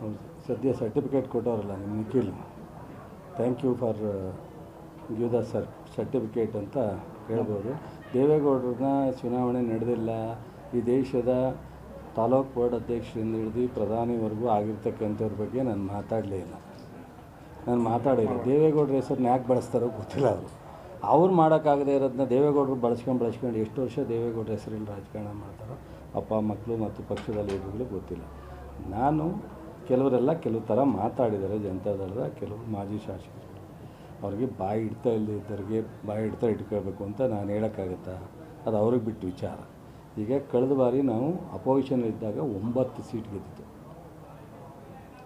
ಹೌದು. ಸದ್ಯ ಸರ್ಟಿಫಿಕೇಟ್ ಕೊಟ್ಟವರಲ್ಲ ನಿಮ್ಮ Nikhil thank you for give the sir certificate ಅಂತ ಹೇಳ್ಬೋದು. ದೇವೇಗೌಡರನ್ನ ಚುನಾವಣೆ ನಡೆದಿಲ್ಲ. ಈ ದೇಶದ ತಾಲೂಕು ಬೋರ್ಡ್ ಅಧ್ಯಕ್ಷರಿಂದ ಹಿಡಿದು ಪ್ರಧಾನಿವರೆಗೂ ಆಗಿರ್ತಕ್ಕಂಥವ್ರ ಬಗ್ಗೆ ನಾನು ಮಾತಾಡಲೇ ಇಲ್ಲ. ನಾನು ಮಾತಾಡಿಲ್ಲ ದೇವೇಗೌಡರ ಹೆಸರನ್ನ ಯಾಕೆ ಬಳಸ್ತಾರೋ ಗೊತ್ತಿಲ್ಲ ಅವರು. ಅವ್ರು ಮಾಡೋಕ್ಕಾಗದೇ ಇರೋದನ್ನ ದೇವೇಗೌಡರು ಬಳಸ್ಕೊಂಡು ಬಳಸ್ಕೊಂಡು ಎಷ್ಟು ವರ್ಷ ದೇವೇಗೌಡರ ಹೆಸರಿನ ರಾಜಕಾರಣ ಮಾಡ್ತಾರೋ ಅಪ್ಪ ಮಕ್ಕಳು ಮತ್ತು ಪಕ್ಷದ ಲೀಡರ್ಗಳು ಗೊತ್ತಿಲ್ಲ. ನಾನು ಕೆಲವರೆಲ್ಲ ಕೆಲವು ಥರ ಮಾತಾಡಿದ್ದಾರೆ ಜನತಾದಳದ ಕೆಲವು ಮಾಜಿ ಶಾಸಕರು. ಅವ್ರಿಗೆ ಬಾಯಿ ಇಡ್ತಾ ಇಲ್ಲದಿದ್ದವ್ರಿಗೆ ಬಾಯಿ ಇಡ್ತಾ ಇಟ್ಕೊಳ್ಬೇಕು ಅಂತ ನಾನು ಹೇಳೋಕ್ಕಾಗತ್ತಾ? ಅದು ಅವ್ರಿಗೆ ಬಿಟ್ಟು ವಿಚಾರ. ಈಗ ಕಳೆದ ಬಾರಿ ನಾವು ಅಪೋಸಿಷನ್ ಇದ್ದಾಗ ಒಂಬತ್ತು ಸೀಟ್ ಗೆದ್ದಿದ್ದೆ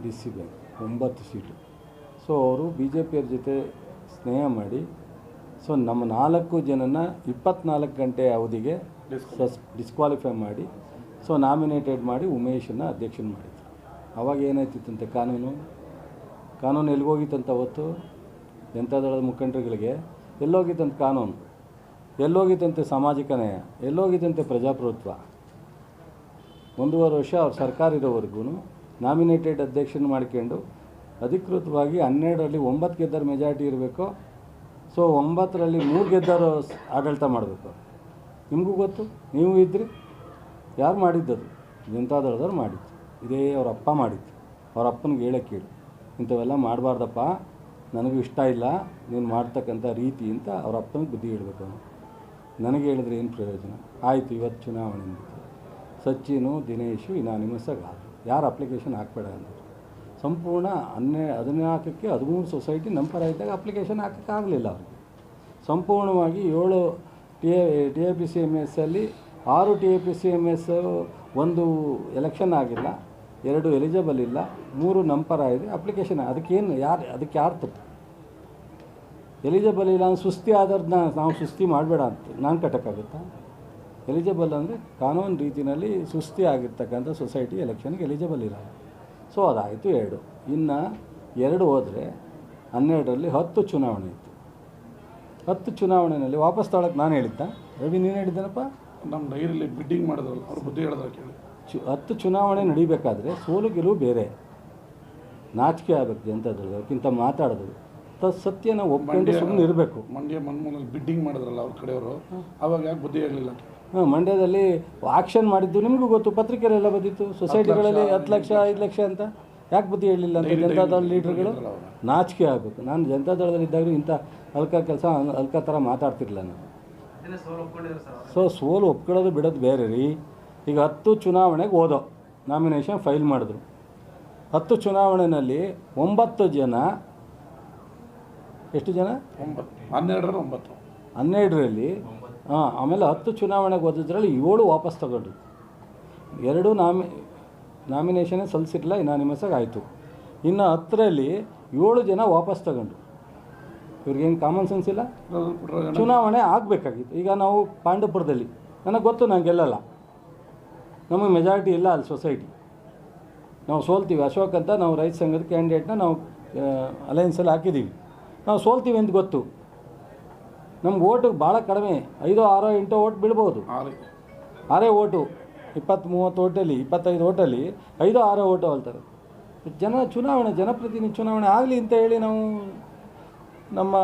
ಡಿ ಸಿ ಬ್ಯಾಂಕ್ ಒಂಬತ್ತು ಸೀಟು. ಸೊ, ಅವರು ಬಿ ಜೆ ಪಿಯವ್ರ ಜೊತೆ ಸ್ನೇಹ ಮಾಡಿ ಸೊ ನಮ್ಮ ನಾಲ್ಕು ಜನನ ಇಪ್ಪತ್ನಾಲ್ಕು ಗಂಟೆ ಅವಧಿಗೆ ಸಸ್ ಡಿಸ್ಕ್ವಾಲಿಫೈ ಮಾಡಿ. ಸೊ ನಾಮಿನೇಟೆಡ್ ಮಾಡಿ ಉಮೇಶನ್ನು ಅಧ್ಯಕ್ಷನ ಮಾಡಿದ್ರು. ಅವಾಗ ಏನಾಯ್ತಿತ್ತಂತೆ ಕಾನೂನು? ಕಾನೂನು ಎಲ್ಲಿಗೋಗಿತ್ತಂತ ಅವತ್ತು? ಜನತಾದಳದ ಮುಖಂಡರುಗಳಿಗೆ? ಎಲ್ಲೋಗಿತ್ತಂತ ಕಾನೂನು? ಎಲ್ಲೋಗಿತ್ತಂತೆ ಸಾಮಾಜಿಕ ನ್ಯಾಯ? ಎಲ್ಲೋಗಿತ್ತಂತೆ ಪ್ರಜಾಪ್ರಭುತ್ವ? ಒಂದೂವರೆ ವರ್ಷ ಅವ್ರ ಸರ್ಕಾರ ಇರೋವರೆಗೂ ನಾಮಿನೇಟೆಡ್ ಅಧ್ಯಕ್ಷನ ಮಾಡ್ಕೊಂಡು ಅಧಿಕೃತವಾಗಿ ಹನ್ನೆರಡರಲ್ಲಿ ಒಂಬತ್ತು ಗೆದ್ದರ ಮೆಜಾರಿಟಿ ಇರಬೇಕು? ಸೊ ಒಂಬತ್ತರಲ್ಲಿ ಮೂರು ಗೆದ್ದವರು ಆಡಳಿತ ಮಾಡಬೇಕು. ನಿಮಗೂ ಗೊತ್ತು, ನೀವು ಇದ್ರಿ. ಯಾರು ಮಾಡಿದ್ದದು? ಜನತಾದಳದವ್ರು ಮಾಡಿದ್ದು. ಇದೇ ಅವ್ರ ಅಪ್ಪ ಮಾಡಿದ್ದು. ಅವ್ರ ಅಪ್ಪನಿಗೆ ಹೇಳಕ್ಕೆ ಕೇಳಿ. ಇಂಥವೆಲ್ಲ ಮಾಡಬಾರ್ದಪ್ಪ. ನನಗೂ ಇಷ್ಟ ಇಲ್ಲ. ನೀನು ಮಾಡ್ತಕ್ಕಂಥ ರೀತಿ ಅಂತ ಅವ್ರ ಅಪ್ಪನಿಗೆ ಬುದ್ಧಿ ಹೇಳಬೇಕು ನನಗೆ ಹೇಳಿದ್ರೆ ಏನು ಪ್ರಯೋಜನ? ಆಯಿತು, ಇವತ್ತು ಚುನಾವಣೆ ಸಚಿನು, ದಿನೇಶು ಇನಾನಿಮಸ್ ಆದರು ಯಾರು ಅಪ್ಲಿಕೇಶನ್ ಹಾಕ್ಬೇಡ ಅಂದರು. ಸಂಪೂರ್ಣ ಹನ್ನೆ, ಹದಿನಾಲ್ಕಕ್ಕೆ ಹದಿಮೂರು ಸೊಸೈಟಿ ನಮ್ಮ ಪರ ಇದ್ದಾಗ ಅಪ್ಲಿಕೇಶನ್ ಹಾಕೋಕ್ಕಾಗಲಿಲ್ಲ ಅವ್ರಿಗೆ. ಸಂಪೂರ್ಣವಾಗಿ ಏಳು T A T A P C M ಎಸ್ಸಲ್ಲಿ ಆರು T A P C M S ಒಂದು ಎಲೆಕ್ಷನ್ ಆಗಿಲ್ಲ, ಎರಡು ಎಲಿಜಿಬಲ್ ಇಲ್ಲ, ಮೂರು ನಂಪರ ಪರ ಇದೆ ಅಪ್ಲಿಕೇಶನ್ ಅದಕ್ಕೇನು ಯಾರು, ಅದಕ್ಕೆ ಯಾರು ತಪ್ಪು? ಎಲಿಜಿಬಲ್ ಇಲ್ಲ ಸುಸ್ತಿ ಆದವ್ರನ್ನ ನಾವು ಸುಸ್ತಿ ಮಾಡಬೇಡ ಅಂತ. ನಾನು ಕಟ್ಟಕ್ಕಾಗುತ್ತಾ ಎಲಿಜಿಬಲ್ ಅಂದರೆ ಕಾನೂನು ರೀತಿಯಲ್ಲಿ ಸುಸ್ತಿ ಆಗಿರ್ತಕ್ಕಂಥ ಸೊಸೈಟಿ ಎಲೆಕ್ಷನ್ಗೆ ಎಲಿಜಿಬಲ್ ಇರಲ್ಲ. ಸೊ ಅದಾಯಿತು ಎರಡು. ಇನ್ನು ಎರಡು ಹೋದರೆ ಹನ್ನೆರಡರಲ್ಲಿ ಹತ್ತು ಚುನಾವಣೆ ಇತ್ತು. ಹತ್ತು ಚುನಾವಣೆಯಲ್ಲಿ ವಾಪಸ್ ತಗೊಳಕ್ಕೆ ನಾನು ಹೇಳಿದ್ದ. ರವಿ ನೀನು ಹೇಳಿದ್ದೇನಪ್ಪ? ನಮ್ಮ ಡೈರಿಲಿ ಬಿಡ್ಡಿಂಗ್ ಮಾಡಿದ್ರಲ್ಲ ಅವ್ರ ಬುದ್ಧಿ ಹೇಳಿದ್ರೆ ಕೇಳಿ. ಚು ಹತ್ತು ಚುನಾವಣೆ ನಡಿಬೇಕಾದ್ರೆ ಸೋಲು ಗೆಲುವು ಬೇರೆ. ನಾಚಿಕೆ ಆಗಬೇಕು ಜನತಾದಳಕ್ಕಿಂತ ಮಾತಾಡೋದು. ತ ಸತ್ಯನ ಒಪ್ಪಿಕೊಂಡು ಸುಮ್ಮನೆ ಇರಬೇಕು ಮಂಡ್ಯ ಮನ್ಮೂಲಲ್ಲಿ ಬಿಡ್ಡಿಂಗ್ ಮಾಡಿದ್ರಲ್ಲ ಅವ್ರ ಕಡೆಯವರು ಅವಾಗ ಯಾಕೆ ಬುದ್ಧಿ ಆಗಲಿಲ್ಲ? ಹಾಂ ಮಂಡ್ಯದಲ್ಲಿ ಆಕ್ಷನ್ ಮಾಡಿದ್ದು ನಿಮಗೂ ಗೊತ್ತು ಪತ್ರಿಕೆಯಲ್ಲೆಲ್ಲ ಬಂದಿತ್ತು. ಸೊಸೈಟಿಗಳಲ್ಲಿ ಹತ್ತು ಲಕ್ಷ ಐದು ಲಕ್ಷ ಅಂತ. ಯಾಕೆ ಬುದ್ಧಿ ಹೇಳಿಲ್ಲ ಅಂತ? ಜನತಾದಳ ಲೀಡ್ರ್ಗಳು ನಾಚಿಕೆ ಆಗಬೇಕು. ನಾನು ಜನತಾದಳದಲ್ಲಿ ಇದ್ದಾಗ ಇಂಥ ಅಲ್ಕ ಕೆಲಸ ಅಲ್ಕ ಥರ ಮಾತಾಡ್ತಿರಲಿಲ್ಲ ನಾನು. ಸೊ ಸೋಲು ಒಪ್ಕೊಳ್ಳೋದು ಬಿಡೋದು ಬೇರೆ ರೀ. ಈಗ ಹತ್ತು ಚುನಾವಣೆಗೆ ಓದೋ ನಾಮಿನೇಷನ್ ಫೈಲ್ ಮಾಡಿದ್ರು. ಹತ್ತು ಚುನಾವಣೆಯಲ್ಲಿ ಒಂಬತ್ತು ಜನ ಎಷ್ಟು ಜನ? ಒಂಬತ್ತು ಹನ್ನೆರಡರ ಒಂಬತ್ತು. ಹನ್ನೆರಡರಲ್ಲಿ ಹಾಂ, ಆಮೇಲೆ ಹತ್ತು ಚುನಾವಣೆಗೆ ಓದಿದ್ರಲ್ಲಿ ಏಳು ವಾಪಸ್ ತಗೊಂಡ್ರು ಎರಡು ನಾಮಿ, ನಾಮಿನೇಷನೇ ಸಲ್ಲಿಸಿರಲಿಲ್ಲ ಇನಾನಿಮಸಾಗಿ ಆಯಿತು. ಇನ್ನು ಹತ್ತರಲ್ಲಿ ಏಳು ಜನ ವಾಪಸ್ ತಗೊಂಡ್ರು ಇವ್ರಿಗೇನು ಕಾಮನ್ ಸೆನ್ಸ್ ಇಲ್ಲ? ಚುನಾವಣೆ ಆಗಬೇಕಾಗಿತ್ತು. ಈಗ ನಾವು ಪಾಂಡವಪುರದಲ್ಲಿ, ನನಗೆ ಗೊತ್ತು, ನಾನು ಗೆಲ್ಲಲ್ಲ. ನಮಗೆ ಮೆಜಾರಿಟಿ ಇಲ್ಲ ಅಲ್ಲಿ ಸೊಸೈಟಿ ನಾವು ಸೋಲ್ತೀವಿ, ಅಶೋಕ್ ಅಂತ ನಾವು ರೈತ ಸಂಘದ ಕ್ಯಾಂಡಿಡೇಟ್ನ ನಾವು ಅಲಯನ್ಸಲ್ಲಿ ಹಾಕಿದ್ದೀವಿ. ನಾವು ಸೋಲ್ತೀವಿ ಅಂತ ಗೊತ್ತು. ನಮ್ಗೆ ಓಟು ಭಾಳ ಕಡಿಮೆ. ಐದೋ ಆರೋ ಎಂಟೋ ಓಟ್ ಬೀಳ್ಬೋದು. ಆರು. ಆರೇ ಓಟು ಇಪ್ಪತ್ತು ಮೂವತ್ತು ಓಟಲ್ಲಿ ಇಪ್ಪತ್ತೈದು ಓಟಲ್ಲಿ ಐದು ಆರೋ ಓಟು ಅಲ್ತಾರೆ ಜನ ಚುನಾವಣೆ ಜನಪ್ರತಿನಿಧಿ ಚುನಾವಣೆ ಆಗಲಿ ಅಂತ ಹೇಳಿ ನಾವು ನಮ್ಮ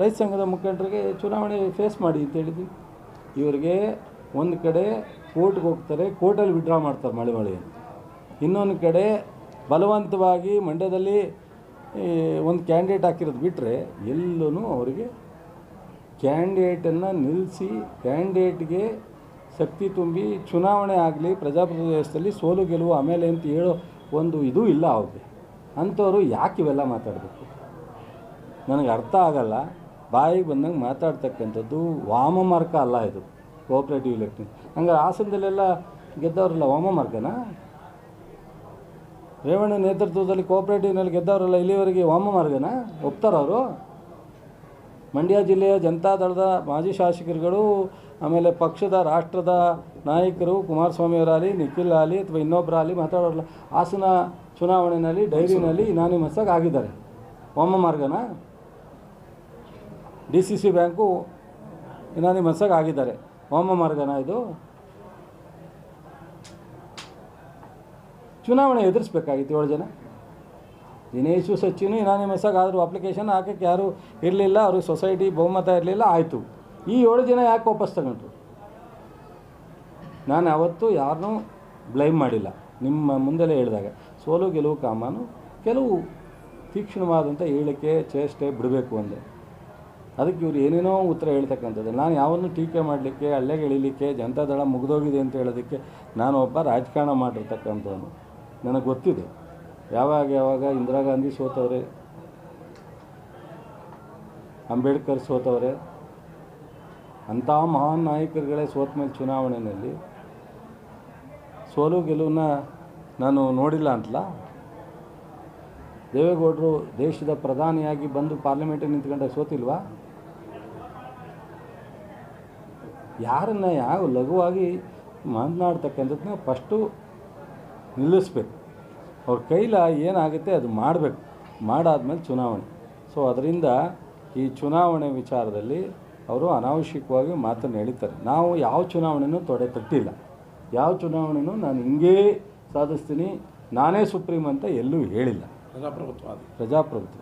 ರೈತ ಸಂಘದ ಮುಖಂಡರಿಗೆ ಚುನಾವಣೆ ಫೇಸ್ ಮಾಡಿ ಅಂತ ಹೇಳಿದ್ವಿ. ಇವರಿಗೆ ಒಂದು ಕಡೆ ಕೋರ್ಟ್ಗೆ ಹೋಗ್ತಾರೆ ಕೋರ್ಟಲ್ಲಿ ವಿಡ್ರಾ ಮಾಡ್ತಾರೆ ಮಳೆ ಮಳೆ ಇನ್ನೊಂದು ಕಡೆ ಬಲವಂತವಾಗಿ ಮಂಡ್ಯದಲ್ಲಿ ಒಂದು ಕ್ಯಾಂಡಿಡೇಟ್ ಹಾಕಿರೋದು ಬಿಟ್ಟರೆ ಎಲ್ಲೂ ಅವರಿಗೆ ಕ್ಯಾಂಡಿಡೇಟನ್ನು ನಿಲ್ಲಿಸಿ ಕ್ಯಾಂಡಿಡೇಟ್ಗೆ ಶಕ್ತಿ ತುಂಬಿ ಚುನಾವಣೆ ಆಗಲಿ ಪ್ರಜಾಪ್ರಭುತ್ವ ವ್ಯವಸ್ಥೆಯಲ್ಲಿ ಸೋಲು ಗೆಲುವು ಆಮೇಲೆ ಅಂತ ಹೇಳೋ ಒಂದು ಇದು ಇಲ್ಲ ಅವ್ರಿಗೆ. ಅಂಥವ್ರು ಯಾಕೆ ಇವೆಲ್ಲ ಮಾತಾಡಬೇಕು? ನನಗೆ ಅರ್ಥ ಆಗಲ್ಲ. ಬಾಯಿಗೆ ಬಂದಂಗೆ ಮಾತಾಡ್ತಕ್ಕಂಥದ್ದು ವಾಮ ಮಾರ್ಗ ಅಲ್ಲ ಇದು ಕೋಆಪ್ರೇಟಿವ್ ಇಲೆಕ್ಷನ್ ಹಂಗಾರೆ ಹಾಸನದಲ್ಲೆಲ್ಲ ಗೆದ್ದವರಲ್ಲ ವಾಮ ಮಾರ್ಗನಾ? ರೇವಣ್ಣ ನೇತೃತ್ವದಲ್ಲಿ ಕೋಆಪ್ರೇಟಿವ್ನಲ್ಲಿ ಗೆದ್ದವರಲ್ಲ ಇಲ್ಲಿವರೆಗೆ ವಾಮ ಮಾರ್ಗನಾ? ಒಪ್ತಾರ ಅವರು? ಮಂಡ್ಯ ಜಿಲ್ಲೆಯ ಜನತಾದಳದ ಮಾಜಿ ಶಾಸಕರುಗಳು, ಆಮೇಲೆ ಪಕ್ಷದ ರಾಷ್ಟ್ರದ ನಾಯಕರು ಕುಮಾರಸ್ವಾಮಿಯವರಾಗಲಿ ನಿಖಿಲ್ ಆಗಲಿ ಅಥವಾ ಇನ್ನೊಬ್ಬರಾಗಲಿ ಮಾತಾಡೋರಲ್ಲ ಹಾಸನ ಚುನಾವಣೆಯಲ್ಲಿ ಡೈರಿನಲ್ಲಿ ಇನಾನಿಮಸ್ಸಾಗಿ ಆಗಿದ್ದಾರೆ. ವಾಮ ಮಾರ್ಗನ ಡಿ ಸಿ ಸಿ ಬ್ಯಾಂಕು ಇನಾನಿಮಸ್ಸಾಗಿ ಆಗಿದ್ದಾರೆ. ವಾಮ ಮಾರ್ಗನ ಇದು. ಚುನಾವಣೆ ಎದುರಿಸ್ಬೇಕಾಗಿತ್ತು ಏಳು ಜನ. ದಿನೇಶು ಸಚಿನು ಇನಾನಿಮಸ್ ಆಗಿ ಆದರೂ ಅಪ್ಲಿಕೇಶನ್ ಹಾಕಕ್ಕೆ ಯಾರೂ ಇರಲಿಲ್ಲ, ಅವ್ರಿಗೆ ಸೊಸೈಟಿ ಬಹುಮತ ಇರಲಿಲ್ಲ, ಆಯಿತು. ಈ ಏಳು ಜನ ಯಾಕೆ ವಾಪಸ್ ತಗೊಂಡ್ರು? ನಾನು ಯಾವತ್ತೂ ಯಾರನ್ನೂ ಬ್ಲೈಮ್ ಮಾಡಿಲ್ಲ. ನಿಮ್ಮ ಮುಂದೆಲೇ ಹೇಳಿದಾಗ, ಸೋಲು ಗೆಲುವು ಕಾಮಾನು ಕೆಲವು ತೀಕ್ಷ್ಣವಾದಂಥ ಹೇಳಿಕೆ, ಚೇಷ್ಟೆ ಬಿಡಬೇಕು ಅಂದೆ. ಅದಕ್ಕೆ ಇವರು ಏನೇನೋ ಉತ್ತರ ಹೇಳ್ತಕ್ಕಂಥದ್ದು. ನಾನು ಯಾವನ್ನೂ ಟೀಕೆ ಮಾಡಲಿಕ್ಕೆ ಹಳ್ಳೆಗೆ ಎಳಿಲಿಕ್ಕೆ ಜನತಾದಳ ಮುಗಿದೋಗಿದೆ ಅಂತ ಹೇಳೋದಕ್ಕೆ ನಾನು ಒಬ್ಬ ರಾಜಕಾರಣ ಮಾಡಿರ್ತಕ್ಕಂಥವನು. ನನಗೆ ಗೊತ್ತಿದೆ. ಯಾವಾಗ ಯಾವಾಗ ಇಂದಿರಾ ಗಾಂಧಿ ಸೋತವ್ರೆ? ಅಂಬೇಡ್ಕರ್ ಸೋತವ್ರೆ? ಅಂಥ ಮಹಾನ್ ನಾಯಕರುಗಳೇ ಸೋತ ಮೇಲೆ ಚುನಾವಣೆಯಲ್ಲಿ. ಸೋಲು ಗೆಲುವನ್ನ ನಾನು ನೋಡಿಲ್ಲ ಅಂತಲ್ಲ? ದೇವೇಗೌಡರು ದೇಶದ ಪ್ರಧಾನಿಯಾಗಿ ಬಂದು ಪಾರ್ಲಿಮೆಂಟಿಗೆ ನಿಂತ್ಕೊಂಡಾಗ ಸೋತಿಲ್ವಾ? ಯಾರನ್ನ ಯಾವ ಲಘುವಾಗಿ ಮಾತನಾಡ್ತಕ್ಕಂಥದ್ದನ್ನ ಫಸ್ಟು ನಿಲ್ಲಿಸ್ಬೇಕು. ಅವ್ರ ಕೈಲ ಏನಾಗುತ್ತೆ ಅದು ಮಾಡಬೇಕು. ಮಾಡಾದಮೇಲೆ ಚುನಾವಣೆ. ಸೊ ಅದರಿಂದ ಈ ಚುನಾವಣೆ ವಿಚಾರದಲ್ಲಿ ಅವರು ಅನಾವಶ್ಯಕವಾಗಿ ಮಾತನ್ನು ಹೇಳ್ತಾರೆ ನಾವು ಯಾವ ಚುನಾವಣೆನೂ ತೊಡೆ ತಟ್ಟಿಲ್ಲ. ಯಾವ ಚುನಾವಣೆನೂ ನಾನು ಹಿಂಗೇ ಸಾಧಿಸ್ತೀನಿ. ನಾನೇ ಸುಪ್ರೀಂ ಅಂತ ಎಲ್ಲೂ ಹೇಳಿಲ್ಲ. ಪ್ರಜಾಪ್ರಭುತ್ವ. ಪ್ರಜಾಪ್ರಭುತ್ವ.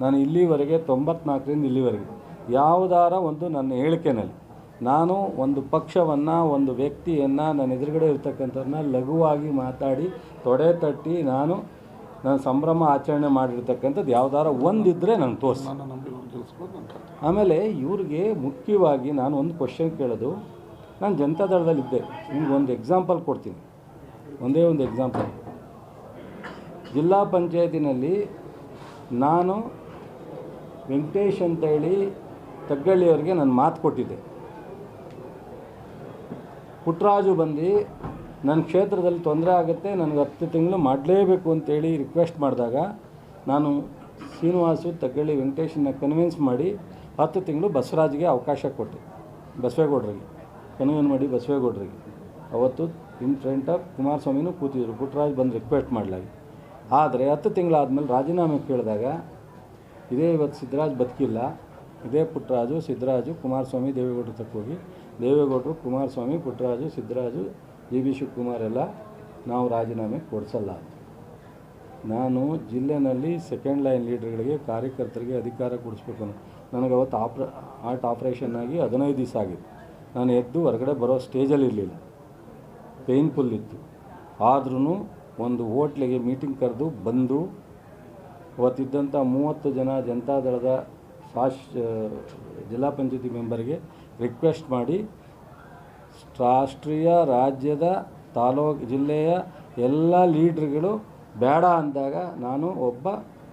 ನಾನು ಇಲ್ಲಿವರೆಗೆ ತೊಂಬತ್ನಾಲ್ಕರಿಂದ ಇಲ್ಲಿವರೆಗೆ ಯಾವುದಾರ ಒಂದು ನನ್ನ ಹೇಳಿಕೆನಲ್ಲಿ ನಾನು ಒಂದು ಪಕ್ಷವನ್ನು ಒಂದು ವ್ಯಕ್ತಿಯನ್ನು ನನ್ನ ಎದುರುಗಡೆ ಇರ್ತಕ್ಕಂಥವ್ರನ್ನ ಲಘುವಾಗಿ ಮಾತಾಡಿ ತೊಡೆ ತಟ್ಟಿ ನಾನು ನನ್ನ ಸಂಭ್ರಮ ಆಚರಣೆ ಮಾಡಿರ್ತಕ್ಕಂಥದ್ದು. ಯಾವ್ದಾರ ಒಂದಿದ್ದರೆ ನಾನು ತೋರಿಸಿ ಆಮೇಲೆ ಇವ್ರಿಗೆ ಮುಖ್ಯವಾಗಿ ನಾನು ಒಂದು ಕ್ವಶನ್ ಕೇಳೋದು. ನಾನು ಜನತಾ ದಳದಲ್ಲಿದ್ದೆ ನಿಮ್ಗೆ ಒಂದು ಎಕ್ಸಾಂಪಲ್ ಕೊಡ್ತೀನಿ. ಒಂದೇ ಒಂದು ಎಕ್ಸಾಂಪಲ್ ಜಿಲ್ಲಾ ಪಂಚಾಯತಿನಲ್ಲಿ ನಾನು ವೆಂಕಟೇಶ್ ಅಂತ ಹೇಳಿ ತಗ್ಗಳ್ಳಿಯವರಿಗೆ ನಾನು ಮಾತು ಕೊಟ್ಟಿದ್ದೆ. ಪುಟ್ಟರಾಜು ಬಂದು ನನ್ನ ಕ್ಷೇತ್ರದಲ್ಲಿ ತೊಂದರೆ ಆಗುತ್ತೆ, ನನಗೆ ಹತ್ತು ತಿಂಗಳು ಮಾಡಲೇಬೇಕು ಅಂತೇಳಿ ರಿಕ್ವೆಸ್ಟ್ ಮಾಡಿದಾಗ ನಾನು ಶ್ರೀನಿವಾಸು ತಗ್ಗಳ್ಳಿ ವೆಂಕಟೇಶನ್ನ ಕನ್ವಿನ್ಸ್ ಮಾಡಿ ಹತ್ತು ತಿಂಗಳು ಬಸವರಾಜ್ಗೆ ಅವಕಾಶ ಕೊಟ್ಟೆ, ಬಸವೇಗೌಡರಿಗೆ ಕನ್ವಿನ್ ಮಾಡಿ ಬಸವೇಗೌಡರಿಗೆ. ಅವತ್ತು ಇನ್ ಫ್ರಂಟ್ ಆಫ್ ಕುಮಾರಸ್ವಾಮಿನೂ ಕೂತಿದ್ರು ಪುಟ್ಟರಾಜ್ ಬಂದು ರಿಕ್ವೆಸ್ಟ್ ಮಾಡಲಾಗಿ. ಆದರೆ ಹತ್ತು ತಿಂಗಳಾದಮೇಲೆ ರಾಜೀನಾಮೆ ಕೇಳಿದಾಗ, ಇದೇ ಇವತ್ತು ಸಿದ್ದರಾಜ್ ಬದುಕಿಲ್ಲ ಇದೇ ಪುಟ್ಟರಾಜು ಸಿದ್ದರಾಜು, ಕುಮಾರಸ್ವಾಮಿ, ದೇವೇಗೌಡರು ತಕ್ಕ ಹೋಗಿ. ದೇವೇಗೌಡರು, ಕುಮಾರಸ್ವಾಮಿ, ಪುಟ್ಟರಾಜು, ಸಿದ್ದರಾಜು ಜಿ ಬಿ ಶಿವಕುಮಾರ್ ಎಲ್ಲ ನಾವು ರಾಜೀನಾಮೆ ಕೊಡಿಸಲ್ಲ. ನಾನು ಜಿಲ್ಲೆನಲ್ಲಿ ಸೆಕೆಂಡ್ ಲೈನ್ ಲೀಡರ್ಗಳಿಗೆ ಕಾರ್ಯಕರ್ತರಿಗೆ ಅಧಿಕಾರ ಕೊಡಿಸ್ಬೇಕು ನನಗೆ ಅವತ್ತು ಆಪ್ರ ಆರ್ಟ್ ಆಪ್ರೇಷನ್ ಆಗಿ ಹದಿನೈದು ದಿವಸ ಆಗಿತ್ತು. ನಾನು ಎದ್ದು ಹೊರಗಡೆ ಬರೋ ಸ್ಟೇಜಲ್ಲಿ ಇರಲಿಲ್ಲ. ಪೇನ್ಫುಲ್ ಇತ್ತು. ಆದ್ರೂ ಒಂದು ಹೋಟ್ಲಿಗೆ ಮೀಟಿಂಗ್ ಕರೆದು ಬಂದು, ಅವತ್ತಿದ್ದಂಥ ಮೂವತ್ತು ಜನ ಜನತಾದಳದ ಶಾಸ್ ಜಿಲ್ಲಾ ಪಂಚಾಯತಿ ಮೆಂಬರ್ಗೆ ರಿಕ್ವೆಸ್ಟ್ ಮಾಡಿ ರಾಷ್ಟ್ರೀಯ ರಾಜ್ಯದ ತಾಲೂಕು ಜಿಲ್ಲೆಯ ಎಲ್ಲ ಲೀಡ್ರ್ಗಳು ಬೇಡ ಅಂದಾಗ ನಾನು ಒಬ್ಬ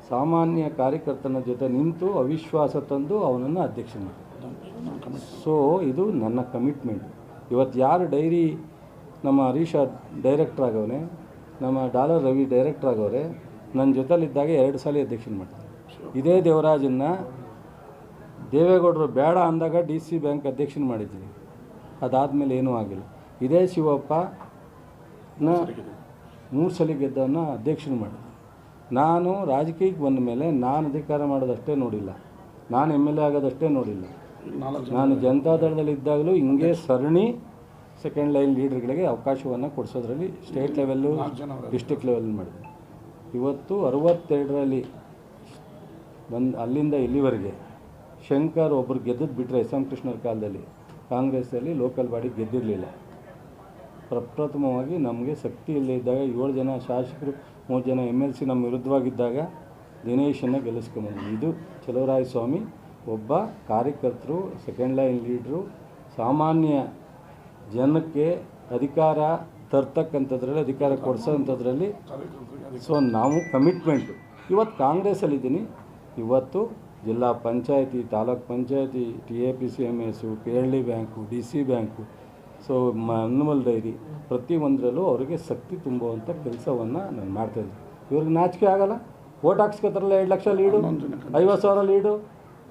ಸಾಮಾನ್ಯ ಕಾರ್ಯಕರ್ತನ ಜೊತೆ ನಿಂತು ಅವಿಶ್ವಾಸ ತಂದು ಅವನನ್ನು ಅಧ್ಯಕ್ಷ ಮಾಡಿ ಸೊ ಇದು ನನ್ನ ಕಮಿಟ್ಮೆಂಟ್ ಇವತ್ತು ಯಾರು ಡೈರಿ ನಮ್ಮ ಹರೀಶ ಡೈರೆಕ್ಟ್ರ್ ಆಗವನೆ ನಮ್ಮ ಡಾಲರ್ ರವಿ ಡೈರೆಕ್ಟ್ರ್ ಆಗವ್ರೆ ನನ್ನ ಜೊತೆಲಿದ್ದಾಗ ಎರಡು ಸಲ ಅಧ್ಯಕ್ಷನ ಮಾಡ್ತಾರೆ. ಇದೇ ದೇವರಾಜನ್ನ ದೇವೇಗೌಡರು ಬೇಡ ಅಂದಾಗ ಡಿ ಸಿ ಬ್ಯಾಂಕ್ ಅಧ್ಯಕ್ಷನ ಮಾಡಿದ್ದೀವಿ ಅದಾದಮೇಲೆ ಏನೂ ಆಗಿಲ್ಲ. ಇದೇ ಶಿವಪ್ಪ ನ ಮೂರು ಸಲ ಗೆದ್ದವನ್ನ ಅಧ್ಯಕ್ಷನ ಮಾಡಿದೆ ನಾನು ರಾಜಕೀಯಕ್ಕೆ ಬಂದ ಮೇಲೆ ನಾನು ಅಧಿಕಾರ ಮಾಡೋದಷ್ಟೇ ನೋಡಿಲ್ಲ. ನಾನು ಎಂ ಎಲ್ ಎ ಆಗೋದಷ್ಟೇ ನೋಡಿಲ್ಲ. ನಾನು ಜನತಾದಳದಲ್ಲಿ ಇದ್ದಾಗಲೂ ಹಿಂಗೆ ಸರಣಿ ಸೆಕೆಂಡ್ ಲೈನ್ ಲೀಡರ್ಗಳಿಗೆ ಅವಕಾಶವನ್ನು ಕೊಡಿಸೋದ್ರಲ್ಲಿ ಸ್ಟೇಟ್ ಲೆವೆಲ್ಲು. ಡಿಸ್ಟಿಕ್ ಲೆವೆಲ್ ಮಾಡಿದೆ ಇವತ್ತು ಅರವತ್ತೆರಡರಲ್ಲಿ ಬಂದು ಅಲ್ಲಿಂದ ಇಲ್ಲಿವರೆಗೆ ಶಂಕರ್ ಒಬ್ಬರು ಗೆದ್ದದ್ದು ಬಿಟ್ಟರೆ ಎಸ್ ಎಂ ಕೃಷ್ಣರ ಕಾಲದಲ್ಲಿ ಕಾಂಗ್ರೆಸ್ಸಲ್ಲಿ ಲೋಕಲ್ ಬಾಡಿ ಗೆದ್ದಿರಲಿಲ್ಲ. ಪ್ರಪ್ರಥಮವಾಗಿ ನಮಗೆ ಶಕ್ತಿ ಇದ್ದಾಗ ಏಳು ಜನ ಶಾಸಕರು, ಮೂರು ಜನ ಎಂ ಎಲ್ ಸಿ ನಮ್ಮ ವಿರುದ್ಧವಾಗಿದ್ದಾಗ ದಿನೇಶನ್ನು ಗೆಲ್ಲಿಸ್ಕೊಂಬಂದ್ವಿ ಇದು ಚಲವರಾಯ ಸ್ವಾಮಿ ಒಬ್ಬ ಕಾರ್ಯಕರ್ತರು ಸೆಕೆಂಡ್ ಲೈನ್ ಲೀಡ್ರು ಸಾಮಾನ್ಯ ಜನಕ್ಕೆ ಅಧಿಕಾರ ತರ್ತಕ್ಕಂಥದ್ರಲ್ಲಿ, ಅಧಿಕಾರ ಕೊಡಿಸೋಂಥದ್ರಲ್ಲಿ. ಸೊ ನಾವು ಕಮಿಟ್ಮೆಂಟು ಇವತ್ತು ಕಾಂಗ್ರೆಸ್ಸಲ್ಲಿದ್ದೀನಿ. ಇವತ್ತು ಜಿಲ್ಲಾ panchayat, taluk panchayat, T A P C M S P bank, D C bank. So ಮನ್ಮಲ್ dairy ಪ್ರತಿಯೊಂದರಲ್ಲೂ ಅವರಿಗೆ ಶಕ್ತಿ ತುಂಬುವಂಥ ಕೆಲಸವನ್ನು ನಾನು ಮಾಡ್ತಾಯಿದ್ದೀನಿ ಇವ್ರಿಗೆ ನಾಚಿಕೆ ಆಗಲ್ಲ. ಓಟ್ ಹಾಕ್ಸ್ಕೊತಾರಲ್ಲ ಎರಡು ಲಕ್ಷ ಲೀಡು, ಐವತ್ತು ಸಾವಿರ ಲೀಡು,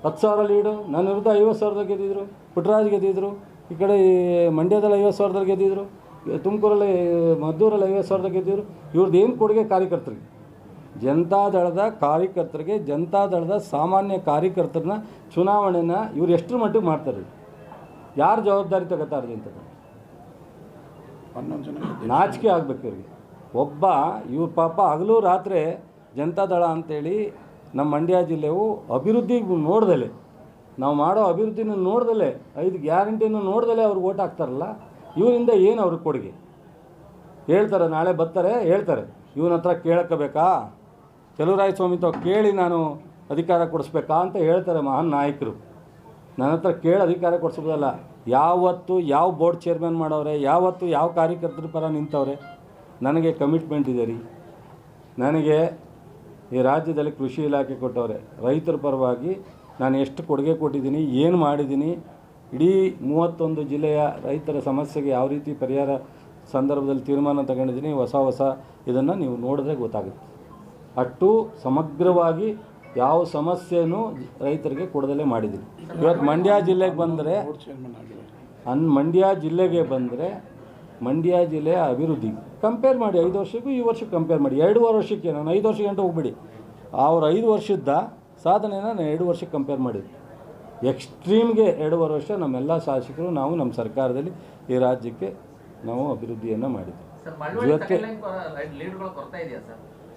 ಹತ್ತು ಸಾವಿರ ಲೀಡು. ನನ್ನ ವಿರುದ್ಧ ಐವತ್ತು ಸಾವಿರದಲ್ಲಿ ಗೆದ್ದಿದ್ರು, ಪುಟ್ರಾಜ್ ಗೆದ್ದಿದ್ರು, ಈ ಕಡೆ ಮಂಡ್ಯದಲ್ಲಿ ಐವತ್ತು ಸಾವಿರದಲ್ಲಿ ಗೆದ್ದಿದ್ರು, ತುಮಕೂರಲ್ಲಿ, ಮದ್ದೂರಲ್ಲಿ ಐವತ್ತು ಸಾವಿರದಾಗ ಗೆದ್ದಿದ್ರು. ಇವ್ರದ್ದು ಏನು ಕೊಡುಗೆ ಕಾರ್ಯಕರ್ತರಿಗೆ? ಜನತಾದಳದ ಕಾರ್ಯಕರ್ತರಿಗೆ ಜನತಾದಳದ ಸಾಮಾನ್ಯ ಕಾರ್ಯಕರ್ತರನ್ನ ಚುನಾವಣೆನ ಇವ್ರು ಎಷ್ಟರ ಮಟ್ಟಿಗೆ ಮಾಡ್ತಾರೆ? ಯಾರು ಜವಾಬ್ದಾರಿ ತಗೋತಾರೆ ಅಂತ. ನಾಚಿಕೆ ಆಗ್ಬೇಕು ಇವ್ರಿಗೆ. ಒಬ್ಬ ಇವ್ರ ಪಾಪ ಹಗಲು ರಾತ್ರಿ ಜನತಾದಳ ಅಂತೇಳಿ ನಮ್ಮ ಮಂಡ್ಯ ಜಿಲ್ಲೆಯು ಅಭಿವೃದ್ಧಿ ನೋಡ್ದಲೆ. ನಾವು ಮಾಡೋ ಅಭಿವೃದ್ಧಿನ ನೋಡ್ದಲೆ. ಐದು ಗ್ಯಾರಂಟಿನೂ ನೋಡ್ದಲೆ ಅವ್ರಿಗೆ ಓಟ್ ಹಾಕ್ತಾರಲ್ಲ ಇವರಿಂದ ಏನು ಅವ್ರಿಗೆ ಕೊಡುಗೆ? ಹೇಳ್ತಾರೆ ನಾಳೆ ಬರ್ತಾರೆ ಹೇಳ್ತಾರೆ. ಇವನ ಹತ್ರ ಕೇಳಕ್ಕಬೇಕಾ ಚಲುವರಾಯ ಸ್ವಾಮಿ ತಾವು ಕೇಳಿ ನಾನು ಅಧಿಕಾರ ಕೊಡಿಸ್ಬೇಕಾ ಅಂತ ಹೇಳ್ತಾರೆ ಮಹಾನ್ ನಾಯಕರು. ನನ್ನ ಹತ್ರ ಕೇಳಿ ಅಧಿಕಾರ ಕೊಡಿಸ್ಬೋದಲ್ಲ. ಯಾವತ್ತು ಯಾವ ಬೋರ್ಡ್ ಚೇರ್ಮನ್ ಮಾಡೋರೆ ಯಾವತ್ತು ಯಾವ ಕಾರ್ಯಕರ್ತರ ಪರ ನಿಂತವ್ರೆ, ನನಗೆ ಕಮಿಟ್ಮೆಂಟ್ ಇದೆ ರೀ. ನನಗೆ ಈ ರಾಜ್ಯದಲ್ಲಿ ಕೃಷಿ ಇಲಾಖೆ ಕೊಟ್ಟವ್ರೆ. ರೈತರ ಪರವಾಗಿ ನಾನು ಎಷ್ಟು ಕೊಡುಗೆ ಕೊಟ್ಟಿದ್ದೀನಿ, ಏನು ಮಾಡಿದ್ದೀನಿ, ಇಡೀ ಮೂವತ್ತೊಂದು ಜಿಲ್ಲೆಯ ರೈತರ ಸಮಸ್ಯೆಗೆ ಯಾವ ರೀತಿ ಪರಿಹಾರ ಸಂದರ್ಭದಲ್ಲಿ ತೀರ್ಮಾನ ತಗೊಂಡಿದ್ದೀನಿ, ಹೊಸ ಹೊಸ ಇದನ್ನು ನೀವು ನೋಡಿದ್ರೆ ಗೊತ್ತಾಗುತ್ತೆ. ಅಷ್ಟು ಸಮಗ್ರವಾಗಿ ಯಾವ ಸಮಸ್ಯೆನೂ ರೈತರಿಗೆ ಕೊಡದಲ್ಲೇ ಮಾಡಿದ್ದೀನಿ. ಇವತ್ತು ಮಂಡ್ಯ ಜಿಲ್ಲೆಗೆ ಬಂದರೆ ಅನ್ ಮಂಡ್ಯ ಜಿಲ್ಲೆಗೆ ಬಂದರೆ ಮಂಡ್ಯ ಜಿಲ್ಲೆಯ ಅಭಿವೃದ್ಧಿ. ಕಂಪೇರ್ ಮಾಡಿ ಐದು ವರ್ಷಕ್ಕೂ ಈ ವರ್ಷಕ್ಕೆ ಕಂಪೇರ್ ಮಾಡಿ. ಎರಡೂವರೆ ವರ್ಷಕ್ಕೆ ನಾನು ಐದು ವರ್ಷ ಗಂಟೆ ಹೋಗ್ಬಿಡಿ. ಅವ್ರು ಐದು ವರ್ಷದ ಸಾಧನೆನ ನಾನು ಎರಡು ವರ್ಷಕ್ಕೆ ಕಂಪೇರ್ ಮಾಡಿದ್ದೆ ಎಕ್ಸ್ಟ್ರೀಮ್ಗೆ ಎರಡೂವರೆ ವರ್ಷ ನಮ್ಮೆಲ್ಲ ಶಾಸಕರು ನಾವು ನಮ್ಮ ಸರ್ಕಾರದಲ್ಲಿ ಈ ರಾಜ್ಯಕ್ಕೆ ನಾವು ಅಭಿವೃದ್ಧಿಯನ್ನು ಮಾಡಿದ್ವಿ. ಇವತ್ತೇ